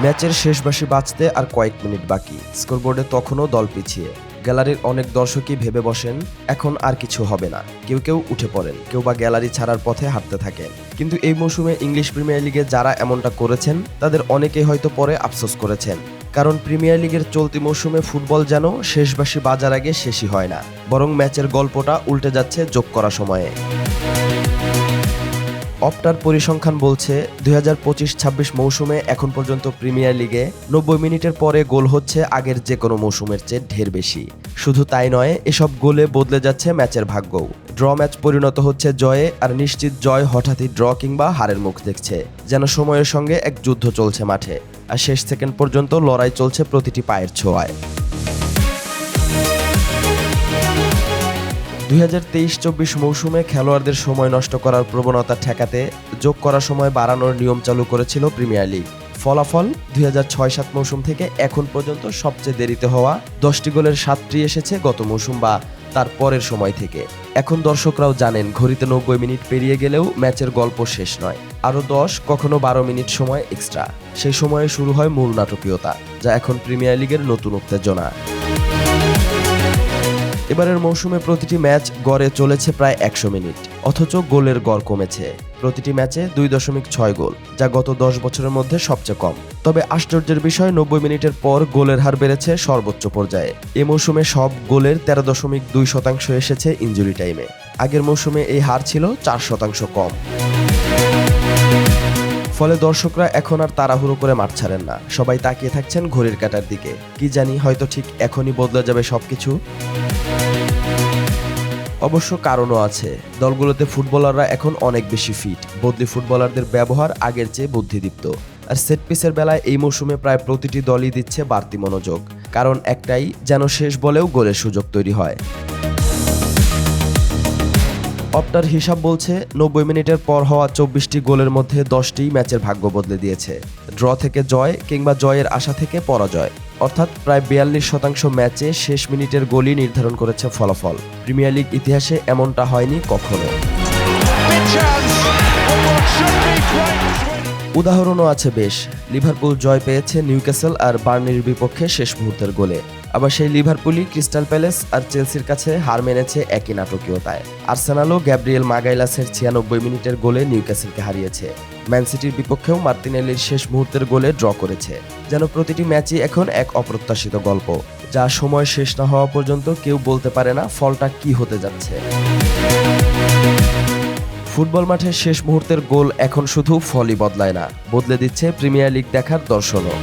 ম্যাচের শেষ বাসি বাঁচতে আর কয়েক মিনিট বাকি। স্কোরবোর্ডে তখনও দল পিছিয়ে। গ্যালারির অনেক দর্শকই ভেবে বসেন, এখন আর কিছু হবে না। কেউ কেউ উঠে পড়েন, কেউ বা গ্যালারি ছাড়ার পথে হাঁটতে থাকেন। কিন্তু এই মৌসুমে ইংলিশ প্রিমিয়ার লিগে যারা এমনটা করেছেন, তাদের অনেকেই হয়তো পরে আফসোস করেছেন। কারণ প্রিমিয়ার লিগের চলতি মৌসুমে ফুটবল যেন শেষবাসী বাজার আগে শেষই হয় না। বরং ম্যাচের গল্পটা উল্টে যাচ্ছে যোগ করা সময়ে। অপটার পরিসংখ্যান বলছে দুই হাজার পঁচিশ ছাব্বিশ মৌসুমে এখন পর্যন্ত প্রিমিয়ার লিগে নব্বই মিনিটের পরে গোল হচ্ছে আগের যে কোনো মৌসুমের চেয়ে ঢের বেশি। শুধু তাই নয়, এসব গোলে বদলে যাচ্ছে ম্যাচের ভাগ্যও। ড্র ম্যাচ পরিণত হচ্ছে জয়ে আর নিশ্চিত জয় হঠাৎই ড্র কিংবা হারের মুখ দেখছে, যেন সময়ের সঙ্গে এক যুদ্ধ চলছে মাঠে। আর শেষ সেকেন্ড পর্যন্ত লড়াই চলছে প্রতিটি পায়ের ছোঁয়ায়। দুই হাজার তেইশ চব্বিশ মৌসুমে খেলোয়াড়দের সময় নষ্ট করার প্রবণতা ঠেকাতে যোগ করার সময় বাড়ানোর নিয়ম চালু করেছিল প্রিমিয়ার লিগ। ফলাফল দুই হাজার ছয় সাত মৌসুম থেকে এখন পর্যন্ত সবচেয়ে দেরিতে হওয়া দশটি গোলের সাতটি এসেছে গত মৌসুম বা তার পরের সময় থেকে। এখন দর্শকরাও জানেন, ঘড়িতে নব্বই মিনিট পেরিয়ে গেলেও ম্যাচের গল্প শেষ নয়। আরও দশ, কখনো বারো মিনিট সময় এক্সট্রা। সেই সময়ে শুরু হয় মূল নাটকীয়তা, যা এখন প্রিমিয়ার লিগের নতুন উত্তেজনা। এবারের মৌসুমে প্রতিটি ম্যাচ গড়ে চলেছে প্রায় একশো মিনিট, অথচ গোলের গড় কমেছে। প্রতিটি ম্যাচে দুই দশমিক ছয় গোল, যা গত দশ বছরের মধ্যে সবচেয়ে কম। তবে আশ্চর্যের বিষয়, নব্বই মিনিটের পর গোলের হার বেড়েছে সর্বোচ্চ পর্যায়ে। এ মৌসুমে সব গোলের তেরো দশমিক দুই শতাংশ এসেছে ইঞ্জুরি টাইমে। আগের মৌসুমে এই হার ছিল চার শতাংশ কম। ফলে দর্শকরা এখন আর তাড়াহুড়ো করে মাঠ ছাড়েন না। সবাই তাকিয়ে থাকছেন ঘড়ির কাটার দিকে। কি জানি হয়তো ঠিক এখনই বদলে যাবে সবকিছু। অবশ্য কারণও আছে। দলগুলোতে ফুটবলাররা এখন অনেক বেশি ফিট বদলি ফুটবলারদের ব্যবহার আগের চেয়ে বুদ্ধিদীপ্ত। আর সেট পিসের বেলায় এই মৌসুমে প্রায় প্রতিটি দলই দিচ্ছে বাড়তি মনোযোগ। কারণ একটাই, যেন শেষ বলেও গোলের সুযোগ তৈরি হয়। অপটার হিসাব বলছে, নব্বই মিনিটের পর হওয়া চব্বিশটি গোলের মধ্যে দশটি ম্যাচের ভাগ্য বদলে দিয়েছে। ড্র থেকে জয় কিংবা জয়ের আশা থেকে পরাজয়। অর্থাৎ প্রায় বিয়াল্লিশ শতাংশ ম্যাচে শেষ মিনিটের গোলই নির্ধারণ করেছে ফলাফল। প্রিমিয়ার লিগ ইতিহাসে এমনটা হয়নি কখনো। উদাহরণও আছে বেশ। লিভারপুল জয় পেয়েছে নিউক্যাসল আর বার্নির বিপক্ষে শেষ মুহূর্তের গোলে। আবার সেই লিভারপুলই ক্রিস্টাল প্যালেস আর চেলসির কাছে হার মেনেছে একই নাটকীয়তায়। আর্সেনালও গ্যাব্রিয়েল মাগাইলাসের ছিয়ানব্বই মিনিটের গোলে নিউক্যাসলকে হারিয়েছে। ম্যান সিটির বিপক্ষেও মার্তিনেলির শেষ মুহূর্তের গোলে ড্র করেছে। যেন প্রতিটি ম্যাচই এখন এক অপ্রত্যাশিত গল্প, যা সময় শেষ না হওয়া পর্যন্ত কেউ বলতে পারে না ফলটা কি হতে যাচ্ছে। ফুটবল মাঠের শেষ মুহূর্তের গোল এখন শুধু ফলই বদলায় না। বদলে দিচ্ছে প্রিমিয়ার লিগ দেখার দর্শনও।